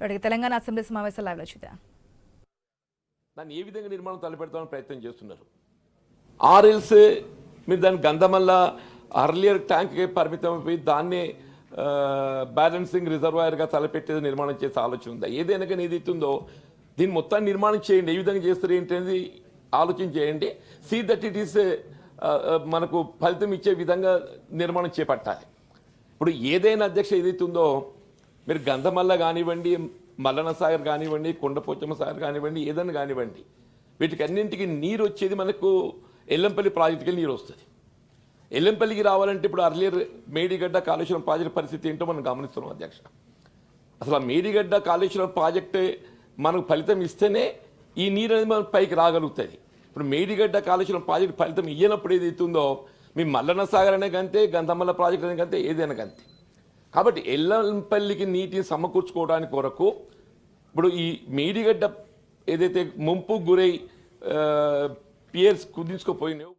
Reddy Telangana assembly సమావేశాలు లైవ్లో చూద్దాం. దాన్ని ఏ విధంగా నిర్మాణం తలపెడతామని ప్రయత్నం చేస్తున్నారు? ఆర్ఎల్స్ మీరు దాని గంధమల్ల అర్లియర్ ట్యాంక్కి పరిమితం అయిపోయి దాన్నే బ్యాలెన్సింగ్ రిజర్వాయర్గా తలపెట్టేది నిర్మాణం చేసే ఆలోచన ఉందా? ఏదైనా కానీ ఏదైతే ఉందో దీన్ని మొత్తాన్ని నిర్మాణం చేయండి ఏ విధంగా చేస్తారు ఏంటి అనేది ఆలోచన చేయండి. సీ దట్ ఇట్ ఈస్ మనకు ఫలితం ఇచ్చే విధంగా నిర్మాణం చేపట్టాలి. ఇప్పుడు ఏదైనా అధ్యక్ష ఏదైతుందో ఉందో మీరు గంధమల్ల కానివ్వండి మల్లన సాగర్ కానివ్వండి కొండపోచమ్మ సాగర్ కానివ్వండి ఏదైనా కానివ్వండి వీటికి అన్నింటికి నీరు వచ్చేది మనకు ఎల్లంపల్లి ప్రాజెక్టుకి నీరు వస్తుంది. ఎల్లంపల్లికి రావాలంటే ఇప్పుడు అర్లియర్ మేడిగడ్డ కాళేశ్వరం ప్రాజెక్ట్ పరిస్థితి ఏంటో మనం గమనిస్తున్నాం అధ్యక్ష. అసలు ఆ మేడిగడ్డ కాళేశ్వరం ప్రాజెక్టే మనకు ఫలితం ఇస్తేనే ఈ నీరు అనేది మనకు పైకి రాగలుగుతుంది. ఇప్పుడు మేడిగడ్డ కాళేశ్వరం ప్రాజెక్టు ఫలితం ఇయ్యనప్పుడు ఏదైతుందో మీ మల్లన్న సాగర్ అనే కంతే గంధమల్ల ప్రాజెక్ట్ అనే కంతే ఏదైనా కంతే. కాబట్టి ఎల్లంపల్లికి నీటిని సమకూర్చుకోవడానికి కొరకు ఇప్పుడు ఈ మేడిగడ్డ ఏదైతే ముంపు గురై పియర్స్ కుదించుకోపోయినాయో